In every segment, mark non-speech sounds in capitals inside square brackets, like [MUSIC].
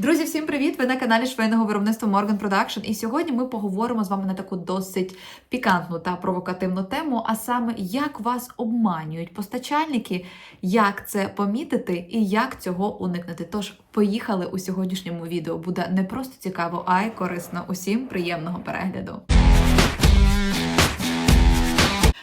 Друзі, всім привіт! Ви на каналі швейного виробництва Morgan Production. І сьогодні ми поговоримо з вами на таку досить пікантну та провокативну тему, а саме як вас обманюють постачальники, як це помітити і як цього уникнути. Тож поїхали у сьогоднішньому відео. Буде не просто цікаво, а й корисно. Усім приємного перегляду.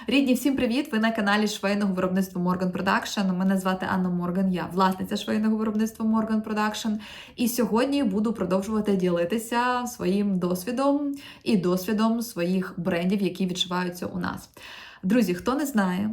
Рідні, всім привіт! Ви на каналі швейного виробництва Morgan Production. Мене звати Анна Морган, я власниця швейного виробництва Morgan Production. І сьогодні буду продовжувати ділитися своїм досвідом і досвідом своїх брендів, які відчуваються у нас. Друзі, хто не знає,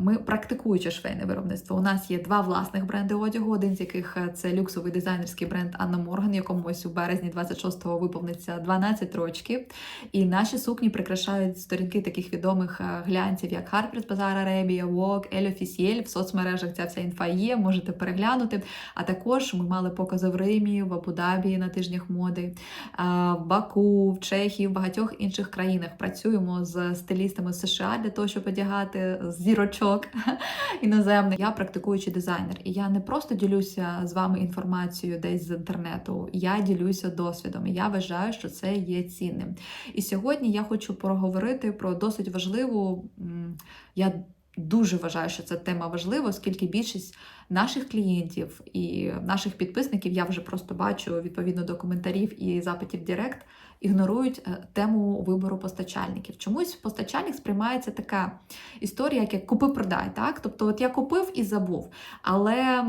ми практикуюче швейне виробництво. У нас є два власних бренди одягу, один з яких е, це люксовий дизайнерський бренд Анна Морган, якому ось у березні 26-го виповниться 12 років. І наші сукні прикрашають сторінки таких відомих е, глянців, як Harper's Bazaar Arabia, Vogue, Elle Officielle. В соцмережах ця вся інфа є, можете переглянути. А також ми мали покази в Римі, в Абу-Дабі на тижнях моди, в Баку, в Чехії, в багатьох інших країнах. Працюємо з стилістами США для того, щоб одягати зірочок [LAUGHS] іноземних. Я практикуючий дизайнер, і я не просто ділюся з вами інформацією десь з інтернету. Я ділюся досвідом. і Я вважаю, що це є цінним. І сьогодні я хочу проговорити про досить важливу. Я Дуже вважаю, що ця тема важлива, оскільки більшість наших клієнтів і наших підписників я вже просто бачу відповідно до коментарів і запитів Директ, ігнорують е, тему вибору постачальників. Чомусь постачальник сприймається така історія, як купи-продай. так? Тобто, от я купив і забув. Але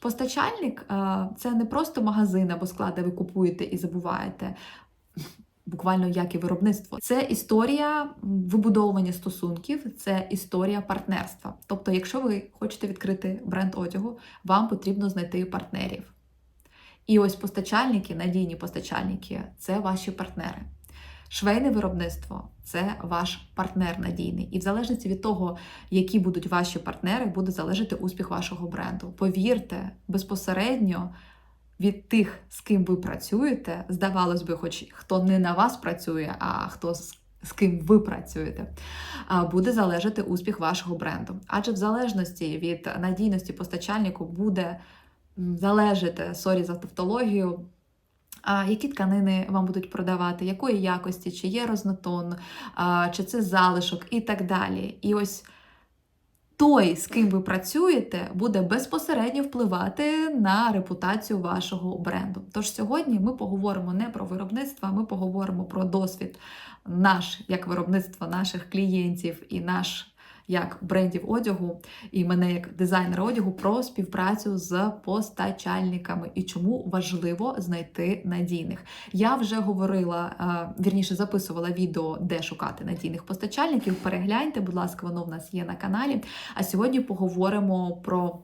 постачальник е, це не просто магазин або склад, де ви купуєте і забуваєте. Буквально як і виробництво, це історія вибудовування стосунків, це історія партнерства. Тобто, якщо ви хочете відкрити бренд одягу, вам потрібно знайти партнерів. І ось постачальники, надійні постачальники це ваші партнери. Швейне виробництво це ваш партнер надійний. І в залежності від того, які будуть ваші партнери, буде залежати успіх вашого бренду. Повірте, безпосередньо від тих, з ким ви працюєте, здавалось би, хоч хто не на вас працює, а хто з. З ким ви працюєте, буде залежати успіх вашого бренду. Адже в залежності від надійності постачальнику буде залежати, сорі за тавтологію, які тканини вам будуть продавати, якої якості, чи є рознотон, чи це залишок? І так далі. І ось той, з ким ви працюєте, буде безпосередньо впливати на репутацію вашого бренду. Тож сьогодні ми поговоримо не про виробництво, ми поговоримо про досвід наш як виробництво наших клієнтів і наш як брендів одягу і мене як дизайнера одягу про співпрацю з постачальниками і чому важливо знайти надійних. Я вже говорила, вірніше записувала відео, де шукати надійних постачальників. Перегляньте, будь ласка, воно в нас є на каналі. А сьогодні поговоримо про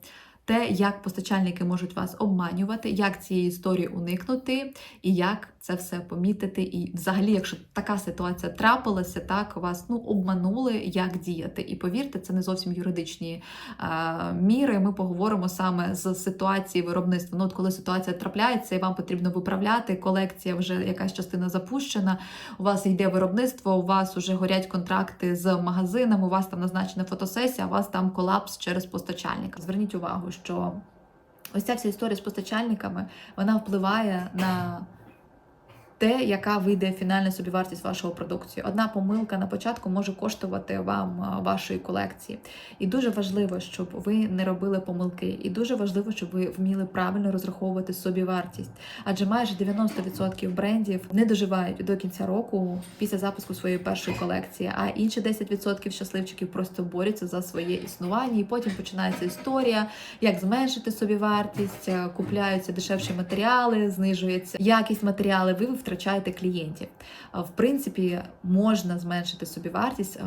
те, як постачальники можуть вас обманювати, як цієї історії уникнути, і як це все помітити. І, взагалі, якщо така ситуація трапилася, так вас ну обманули, як діяти. І повірте, це не зовсім юридичні е, міри. Ми поговоримо саме з ситуації виробництва. Ну, от коли ситуація трапляється, і вам потрібно виправляти. Колекція вже якась частина запущена. У вас йде виробництво, у вас вже горять контракти з магазином, у вас там назначена фотосесія, у вас там колапс через постачальника. Зверніть увагу, що ось ця вся історія з постачальниками вона впливає на те, яка вийде фінальна собівартість вашого продукції. Одна помилка на початку може коштувати вам вашої колекції. І дуже важливо, щоб ви не робили помилки. І дуже важливо, щоб ви вміли правильно розраховувати собівартість. Адже майже 90% брендів не доживають до кінця року після запуску своєї першої колекції, а інші 10% щасливчиків просто борються за своє існування. І потім починається історія, як зменшити собівартість, купляються дешевші матеріали, знижується якість матеріалів. Ви втрачаєте клієнтів. В принципі, можна зменшити собі вартість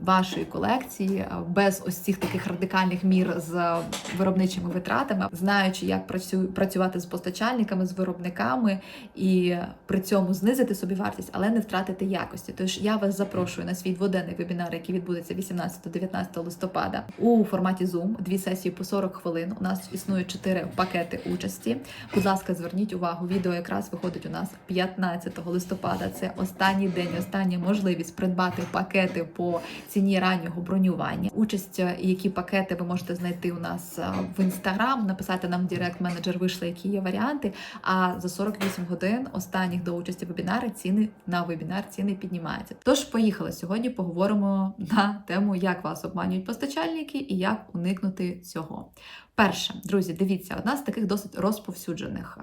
вашої колекції без ось цих таких радикальних мір з виробничими витратами, знаючи, як працювати з постачальниками, з виробниками і при цьому знизити собі вартість, але не втратити якості. Тож я вас запрошую на свій дводенний вебінар, який відбудеться 18-19 листопада у форматі Zoom. Дві сесії по 40 хвилин. У нас існує чотири пакети участі. Будь ласка, зверніть увагу, відео якраз виходить у нас 15 листопада. Це останній день, остання можливість придбати пакети по ціні раннього бронювання. Участь, е, які пакети ви можете знайти у нас е, в інстаграм, написати нам в Директ менеджер вийшли, які є варіанти. А за 48 годин останніх до участі в вебінарі ціни на вебінар ціни піднімаються. Тож поїхали сьогодні. Поговоримо на тему, як вас обманюють постачальники і як уникнути цього. Перше, друзі, дивіться, одна з таких досить розповсюджених.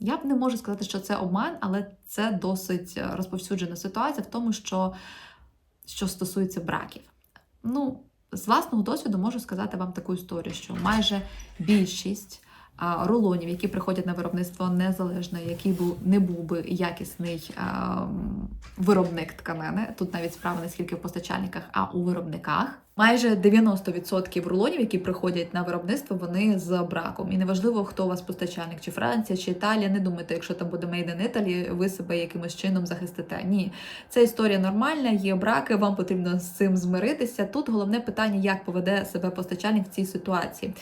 Я б не можу сказати, що це обман, але це досить е, розповсюджена ситуація в тому, що, що стосується браків. Ну, з власного досвіду можу сказати вам таку історію, що майже більшість рулонів, які приходять на виробництво незалежно, який був не був би якісний виробник тканини. Тут навіть справа не скільки в постачальниках, а у виробниках. Майже 90% рулонів, які приходять на виробництво, вони з браком. І неважливо, хто у вас постачальник, чи Франція, чи Італія. Не думайте, якщо там буде Made in Italy, ви себе якимось чином захистите. Ні, це історія нормальна, є браки, вам потрібно з цим змиритися. Тут головне питання, як поведе себе постачальник в цій ситуації.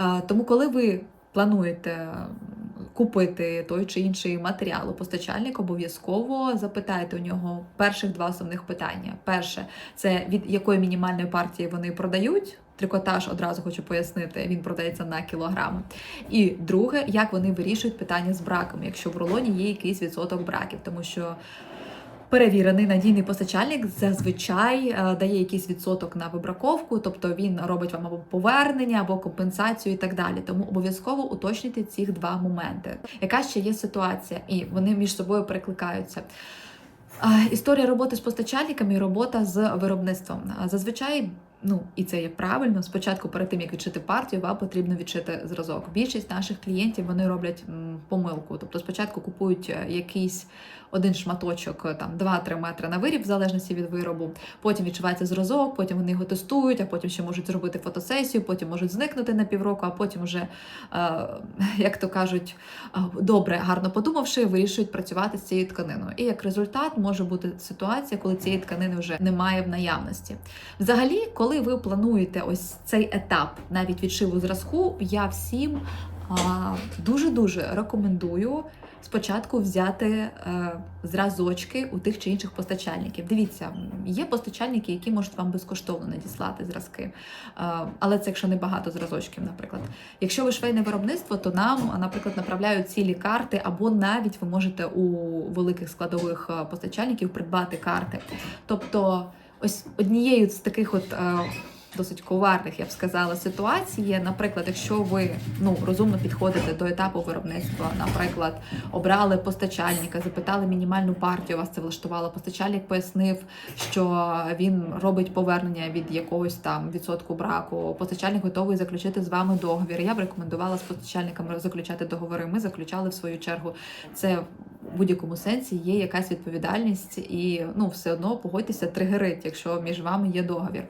Е, Тому, коли ви плануєте купити той чи інший матеріал у постачальник, обов'язково запитайте у нього перших два основних питання. Перше, це від якої мінімальної партії вони продають. Трикотаж одразу хочу пояснити, він продається на кілограми. І друге, як вони вирішують питання з браком, якщо в рулоні є якийсь відсоток браків, тому що перевірений надійний постачальник зазвичай е, дає якийсь відсоток на вибраковку, тобто він робить вам або повернення, або компенсацію і так далі. Тому обов'язково уточнюйте ці два моменти. Яка ще є ситуація, і вони між собою перекликаються. Історія роботи з постачальниками і робота з виробництвом. Зазвичай, ну і це є правильно. Спочатку, перед тим як відшити партію, вам потрібно відшити зразок. Більшість наших клієнтів вони роблять помилку. Тобто, спочатку купують е, якийсь один шматочок, е, там 2-3 метри на виріб, в залежності від виробу. Потім відшивається зразок, потім вони його тестують, а потім ще можуть зробити фотосесію, потім можуть зникнути на півроку, а потім вже, е, [LAUGHS] як то кажуть, добре, гарно подумавши, вирішують працювати з цією тканиною. І як результат може бути ситуація, коли цієї тканини вже немає в наявності. Взагалі, коли ви плануєте ось цей етап навіть відшиву зразку, я всім дуже-дуже рекомендую спочатку взяти е, зразочки у тих чи інших постачальників. Дивіться, є постачальники, які можуть вам безкоштовно надіслати зразки, е, але це якщо не багато зразочків, наприклад. Якщо ви швейне виробництво, то нам, наприклад, направляють цілі карти, або навіть ви можете у великих складових е, постачальників придбати карти. Тобто, ось однією з таких от. Досить коварних, я б сказала, ситуацій наприклад, якщо ви ну розумно підходите до етапу виробництва, наприклад, обрали постачальника, запитали мінімальну партію, вас це влаштувало. Постачальник пояснив, що він робить повернення від якогось там відсотку браку. Постачальник готовий заключити з вами договір. Я б рекомендувала з постачальниками заключати договори. Ми заключали в свою чергу. Це в будь-якому сенсі є якась відповідальність, і ну все одно погодьтеся, тригерить, якщо між вами є договір.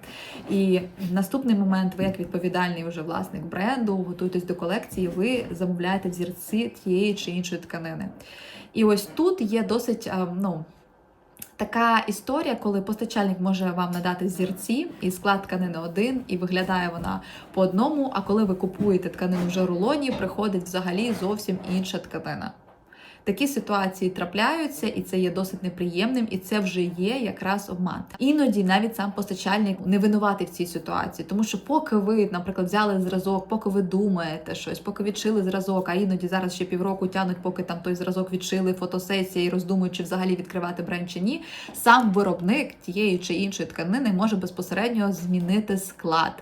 І наступний момент, ви як відповідальний вже власник бренду, готуєтесь до колекції, ви замовляєте взірці тієї чи іншої тканини. І ось тут є досить ну. Така історія, коли постачальник може вам надати зірці, і склад тканини один, і виглядає вона по одному. А коли ви купуєте тканину вже рулоні, приходить взагалі зовсім інша тканина. Такі ситуації трапляються, і це є досить неприємним, і це вже є якраз обман. Іноді навіть сам постачальник не винуватий в цій ситуації, тому що поки ви, наприклад, взяли зразок, поки ви думаєте щось, поки відшили зразок, а іноді зараз ще півроку тянуть, поки там той зразок відшили, фотосесія і роздумують, чи взагалі відкривати бренд чи ні. Сам виробник тієї чи іншої тканини може безпосередньо змінити склад.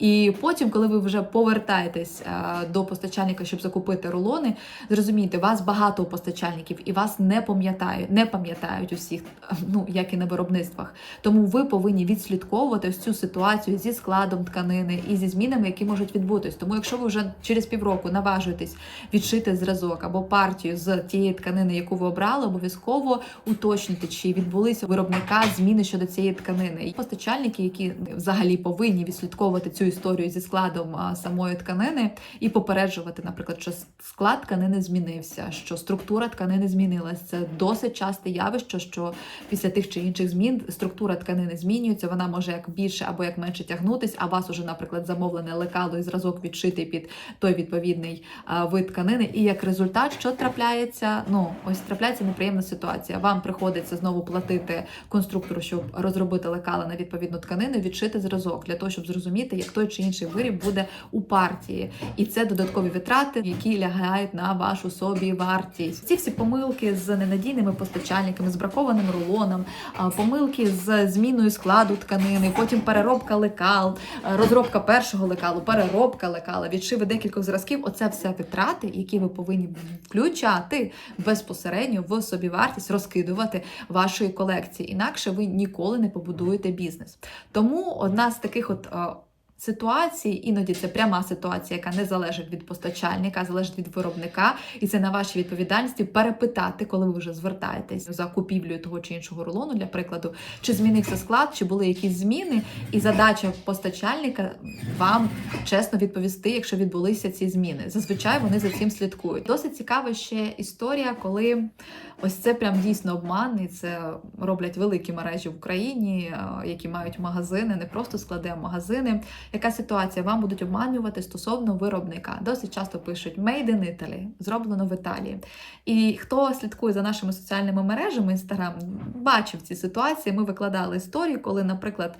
І потім, коли ви вже повертаєтесь е, до постачальника, щоб закупити рулони, зрозумійте, вас багато постачальників і вас не пам'ятають, не пам'ятають усіх, ну як і на виробництвах. Тому ви повинні відслідковувати ось цю ситуацію зі складом тканини і зі змінами, які можуть відбутись. Тому, якщо ви вже через півроку наважуєтесь відшити зразок або партію з тієї тканини, яку ви обрали, обов'язково уточнюйте, чи відбулися виробника зміни щодо цієї тканини. І постачальники, які взагалі повинні відслідковувати цю історію зі складом самої тканини і попереджувати, наприклад, що склад тканини змінився, що структура тканини змінилась. Це досить часте явище, що після тих чи інших змін структура тканини змінюється. Вона може як більше або як менше тягнутись, а вас уже, наприклад, замовлене лекало і зразок відшитий під той відповідний вид тканини. І як результат, що трапляється? Ну ось трапляється неприємна ситуація. Вам приходиться знову платити конструктору, щоб розробити лекала на відповідну тканину, відшити зразок для того, щоб зрозуміти, як той чи інший виріб буде у партії, і це додаткові витрати, які лягають на вашу собі вартість. Ці всі помилки з ненадійними постачальниками, з бракованим рулоном, помилки з зміною складу тканини, потім переробка лекал, розробка першого лекалу, переробка лекала, відшиви декількох зразків. Оце все витрати, які ви повинні включати безпосередньо в собівартість, розкидувати вашої колекції. Інакше ви ніколи не побудуєте бізнес. Тому одна з таких от. Ситуації, іноді це пряма ситуація, яка не залежить від постачальника, а залежить від виробника, і це на вашій відповідальності перепитати, коли ви вже звертаєтесь за купівлею того чи іншого рулону, для прикладу, чи змінився склад, чи були якісь зміни, і задача постачальника вам чесно відповісти, якщо відбулися ці зміни. Зазвичай вони за цим слідкують. Досить цікава ще історія, коли ось це прям дійсно обман, і це роблять великі мережі в Україні, е, які мають магазини, не просто склади, а магазини. Яка ситуація? Вам будуть обманювати стосовно виробника. Досить часто пишуть Made in Italy, зроблено в Італії. І хто слідкує за нашими соціальними мережами Instagram, бачив ці ситуації. Ми викладали історії, коли, наприклад,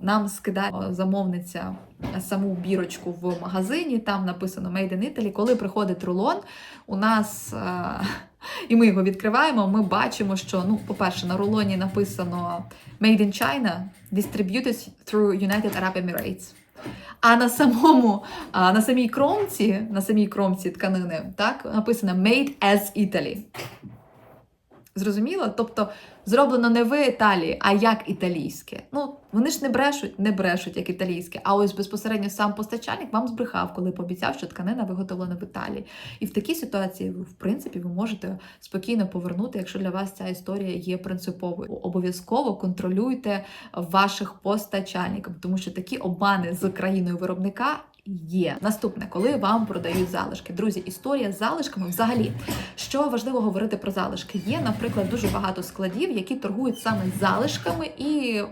нам скидає замовниця саму бірочку в магазині, там написано Made in Italy. Коли приходить рулон, у нас. І ми його відкриваємо. Ми бачимо, що ну, по-перше, на рулоні написано Made in China, distributed through United Arab Emirates. А на самому, на самій кромці, на самій кромці тканини, так, написано Made as Italy. Зрозуміло? Тобто зроблено не в Італії, а як італійське. Ну, вони ж не брешуть, не брешуть як італійське. А ось безпосередньо сам постачальник вам збрехав, коли пообіцяв, що тканина виготовлена в Італії. І в такій ситуації, в принципі, ви можете спокійно повернути, якщо для вас ця історія є принциповою. Обов'язково контролюйте ваших постачальників, тому що такі обмани з країною виробника. Є наступне, коли вам продають залишки. Друзі, історія з залишками взагалі. Що важливо говорити про залишки? Є, наприклад, дуже багато складів, які торгують саме залишками, і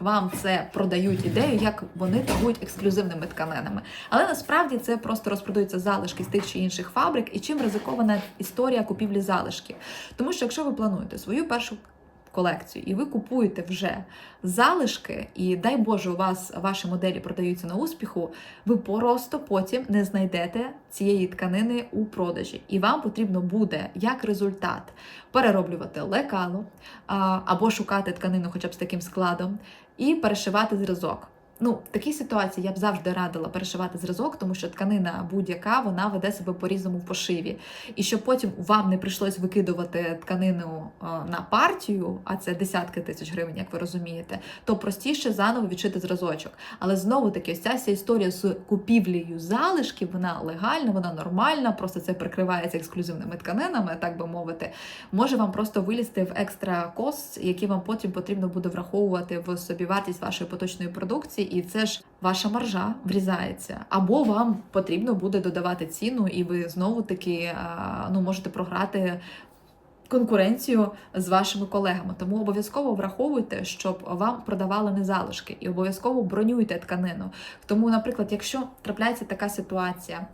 вам це продають ідею, як вони торгують ексклюзивними тканинами. Але насправді це просто розпродаються залишки з тих чи інших фабрик, і чим ризикована історія купівлі залишків. Тому що якщо ви плануєте свою першу колекцію, і ви купуєте вже залишки, і дай Боже, у вас ваші моделі продаються на успіху, ви просто потім не знайдете цієї тканини у продажі. І вам потрібно буде як результат перероблювати лекало або шукати тканину, хоча б з таким складом, і перешивати зразок. Ну, в такій ситуації я б завжди радила перешивати зразок, тому що тканина будь-яка вона веде себе по-різному в пошиві. І щоб потім вам не прийшлось викидувати тканину е, на партію, а це десятки тисяч гривень, як ви розумієте, то простіше заново відшити зразочок. Але знову таки, ось ця вся історія з купівлею залишків, вона легальна, вона нормальна, просто це прикривається ексклюзивними тканинами, так би мовити, може вам просто вилізти в екстра кост, які вам потім потрібно буде враховувати в собівартість вашої поточної продукції і це ж ваша маржа врізається. Або вам потрібно буде додавати ціну, і ви знову таки ну, можете програти. Конкуренцію з вашими колегами, тому обов'язково враховуйте, щоб вам продавали не залишки, і обов'язково бронюйте тканину. Тому, наприклад, якщо трапляється така ситуація.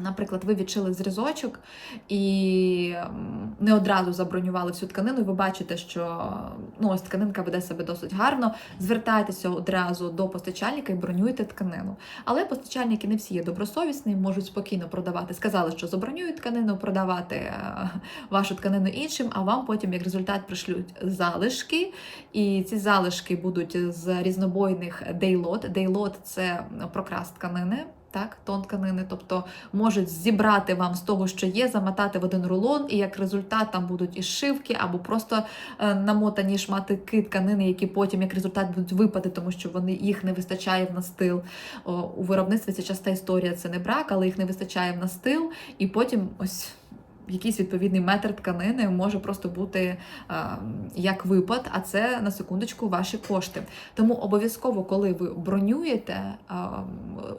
Наприклад, ви відшили зрізочок і не одразу забронювали всю тканину, і ви бачите, що ну, ось тканинка веде себе досить гарно. Звертайтеся одразу до постачальника і бронюйте тканину. Але постачальники не всі є добросовісні, можуть спокійно продавати. Сказали, що забронюють тканину, продавати е, вашу тканину іншим, а вам потім, як результат, пришлють залишки. І ці залишки будуть з різнобойних дейлот. Дейлот це прокрас тканини так, тон тканини, тобто можуть зібрати вам з того, що є, замотати в один рулон, і як результат там будуть і шивки, або просто е, намотані шматики тканини, які потім як результат будуть випати, тому що вони їх не вистачає в настил. У виробництві це часта історія, це не брак, але їх не вистачає в настил, і потім ось якийсь відповідний метр тканини може просто бути е, як випад, а це на секундочку ваші кошти. Тому обов'язково, коли ви бронюєте е,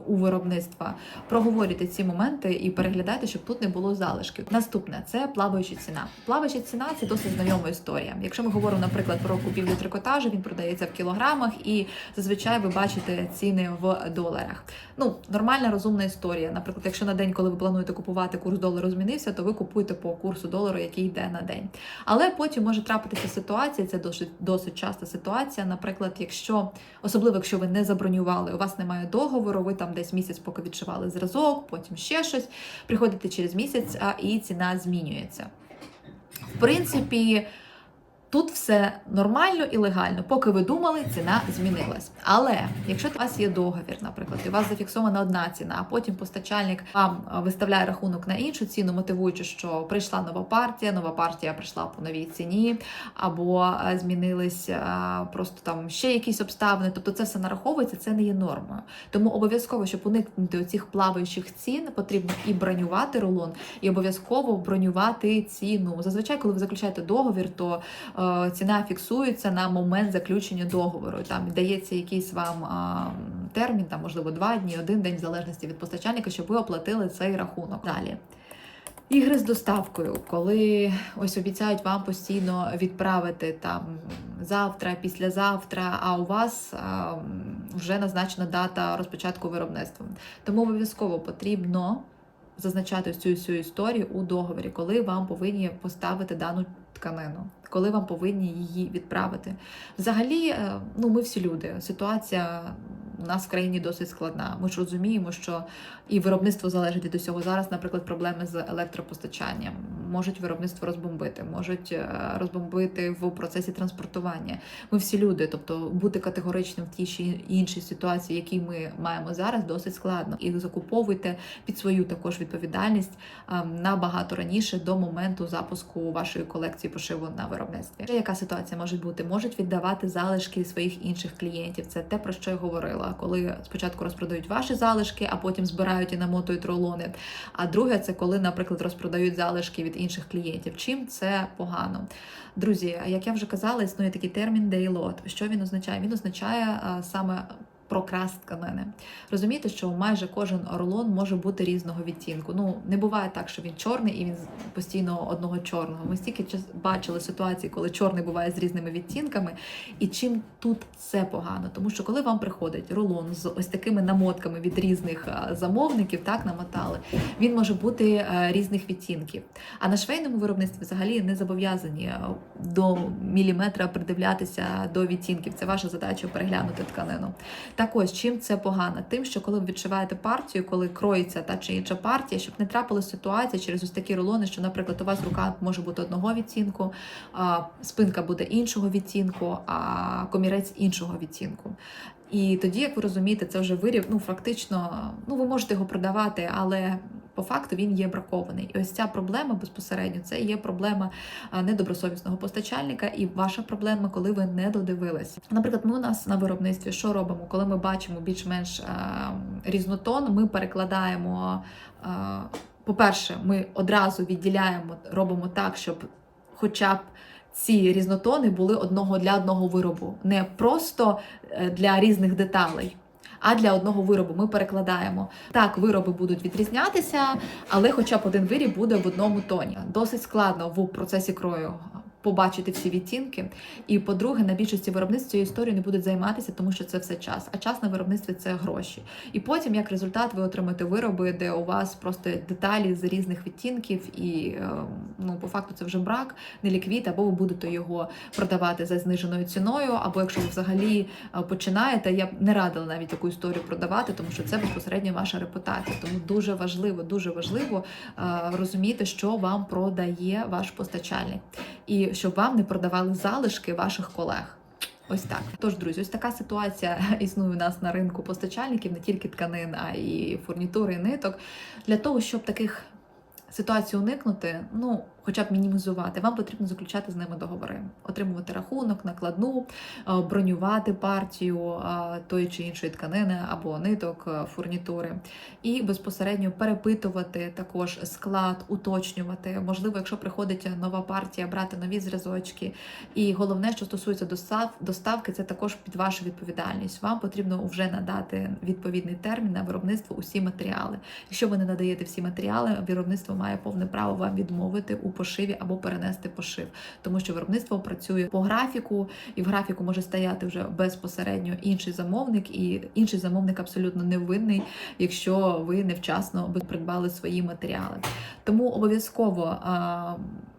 у виробництва, проговорюйте ці моменти і переглядайте, щоб тут не було залишків. Наступне це плаваюча ціна. Плаваюча ціна це досить знайома історія. Якщо ми говоримо, наприклад, про купівлю трикотажу, він продається в кілограмах, і зазвичай ви бачите ціни в доларах. Ну, нормальна розумна історія. Наприклад, якщо на день, коли ви плануєте купувати, курс долару змінився, то ви купуєте по курсу долару, який йде на день. Але потім може трапитися ситуація, це досить досить часта ситуація. Наприклад, якщо особливо якщо ви не забронювали, у вас немає договору, ви там десь місяць, поки відшивали зразок, потім ще щось. Приходите через місяць, а і ціна змінюється. В принципі. Тут все нормально і легально, поки ви думали, ціна змінилась. Але якщо у вас є договір, наприклад, і у вас зафіксована одна ціна, а потім постачальник вам е, виставляє рахунок на іншу ціну, мотивуючи, що прийшла нова партія, нова партія прийшла по новій ціні, або е, змінились е, просто там ще якісь обставини. Тобто це все нараховується, це не є нормою. Тому обов'язково, щоб уникнути оцих плаваючих цін, потрібно і бронювати рулон, і обов'язково бронювати ціну. Зазвичай, коли ви заключаєте договір, то ціна фіксується на момент заключення договору. Там дається якийсь вам е, термін, там можливо два дні, один день в залежності від постачальника, щоб ви оплатили цей рахунок. Далі. Ігри з доставкою, коли ось обіцяють вам постійно відправити там завтра, післязавтра, а у вас а, вже назначена дата розпочатку виробництва. Тому обов'язково потрібно зазначати цю всю історію у договорі, коли вам повинні поставити дану тканину, коли вам повинні її відправити. Взагалі, е, ну ми всі люди. Ситуація у нас в країні досить складна. Ми ж розуміємо, що і виробництво залежить від усього. Зараз, наприклад, проблеми з електропостачанням можуть виробництво розбомбити, можуть е, розбомбити в процесі транспортування. Ми всі люди, тобто бути категоричним в тій чи іншій ситуації, які ми маємо зараз, досить складно. І закуповуйте під свою також відповідальність е, набагато раніше до моменту запуску вашої колекції пошиву на виробництві. Ще Яка ситуація може бути? Можуть віддавати залишки своїх інших клієнтів. Це те про що я говорила, коли спочатку розпродають ваші залишки, а потім збирають і намотують рулони. А друге, це коли, наприклад, розпродають залишки від інших клієнтів. Чим це погано? Друзі, як я вже казала, існує такий термін day-lot. Що він означає? Він означає саме. Прокрас тканини. Розумієте, що майже кожен орлон може бути різного відтінку. Ну не буває так, що він чорний і він постійно одного чорного. Ми стільки бачили ситуації, коли чорний буває з різними відтінками. І чим тут це погано? Тому що коли вам приходить рулон з ось такими намотками від різних замовників, так намотали, він може бути різних відтінків. А на швейному виробництві взагалі не зобов'язані до міліметра придивлятися до відтінків. Це ваша задача переглянути тканину. Так ось чим це погано? Тим, що коли ви відшиваєте партію, коли кроїться та чи інша партія, щоб не трапилася ситуація через ось такі рулони, що, наприклад, у вас рука може бути одного відтінку, а спинка буде іншого відтінку, а комірець іншого відтінку. І тоді, як ви розумієте, це вже вирів, ну фактично, ну ви можете його продавати, але по факту він є бракований. І ось ця проблема безпосередньо це є проблема недобросовісного постачальника, і ваша проблема, коли ви не додивилися. Наприклад, ми у нас на виробництві що робимо, коли ми бачимо більш-менш різнотон, ми перекладаємо. По-перше, ми одразу відділяємо, робимо так, щоб хоча б ці різнотони були одного для одного виробу, не просто е, для різних деталей. А для одного виробу ми перекладаємо так, вироби будуть відрізнятися, але хоча б один виріб буде в одному тоні. Досить складно в процесі крою побачити всі відтінки. І по-друге, на більшості виробництв цією історією не будуть займатися, тому що це все час. А час на виробництві це гроші. І потім, як результат, ви отримаєте вироби, де у вас просто деталі з різних відтінків, і е, ну по факту це вже брак, не ліквід, або ви будете його продавати за зниженою ціною. Або якщо ви взагалі е, починаєте, я б не радила навіть таку історію продавати, тому що це безпосередньо ваша репутація. Тому дуже важливо, дуже важливо е, розуміти, що вам продає ваш постачальник, і щоб вам не продавали залишки ваших колег. Ось так. Тож, друзі, ось така ситуація [LAUGHS] існує у нас на ринку постачальників, не тільки тканин, а і фурнітури, і ниток. Для того, щоб таких ситуацій уникнути, ну хоча б мінімізувати, вам потрібно заключати з ними договори, отримувати рахунок, накладну, е, бронювати партію е, тої чи іншої тканини або ниток, е, фурнітури, і безпосередньо перепитувати також склад, уточнювати. Можливо, якщо приходить нова партія, брати нові зразочки. І головне, що стосується достав, доставки, це також під вашу відповідальність. Вам потрібно вже надати відповідний термін на виробництво усі матеріали. Якщо ви не надаєте всі матеріали, виробництво має повне право вам відмовити у пошиві або перенести пошив, тому що виробництво працює по графіку, і в графіку може стояти вже безпосередньо інший замовник, і інший замовник абсолютно не винний, якщо ви невчасно придбали свої матеріали. Тому обов'язково.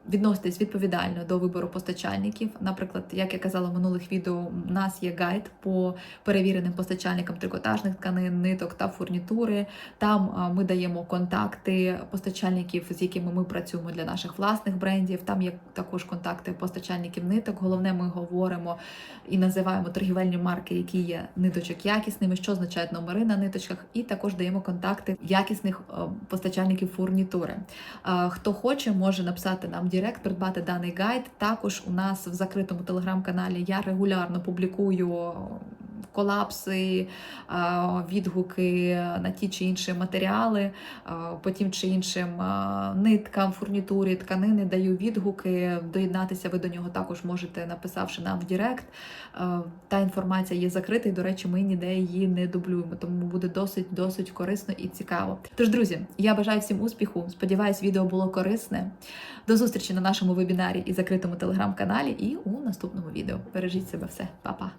А, Відноситесь відповідально до вибору постачальників. Наприклад, як я казала в минулих відео, у нас є гайд по перевіреним постачальникам трикотажних тканин, ниток та фурнітури. Там ми даємо контакти постачальників, з якими ми працюємо для наших власних брендів. Там є також контакти постачальників ниток. Головне, ми говоримо і називаємо торгівельні марки, які є ниточок якісними, що означають номери на ниточках, і також даємо контакти якісних постачальників фурнітури. Хто хоче, може написати нам Директ, придбати даний гайд. Також у нас в закритому телеграм-каналі я регулярно публікую колапси, е, відгуки на ті чи інші матеріали, е, по тим чи іншим е, ниткам, фурнітурі, тканини даю відгуки. Доєднатися ви до нього також можете, написавши нам в Директ. Та інформація є закрита, і, до речі, ми ніде її не дублюємо, тому буде досить досить корисно і цікаво. Тож, друзі, я бажаю всім успіху. Сподіваюсь, відео було корисне. До зустрічі на нашому вебінарі і закритому телеграм-каналі, і у наступному відео. Бережіть себе все, Па-па!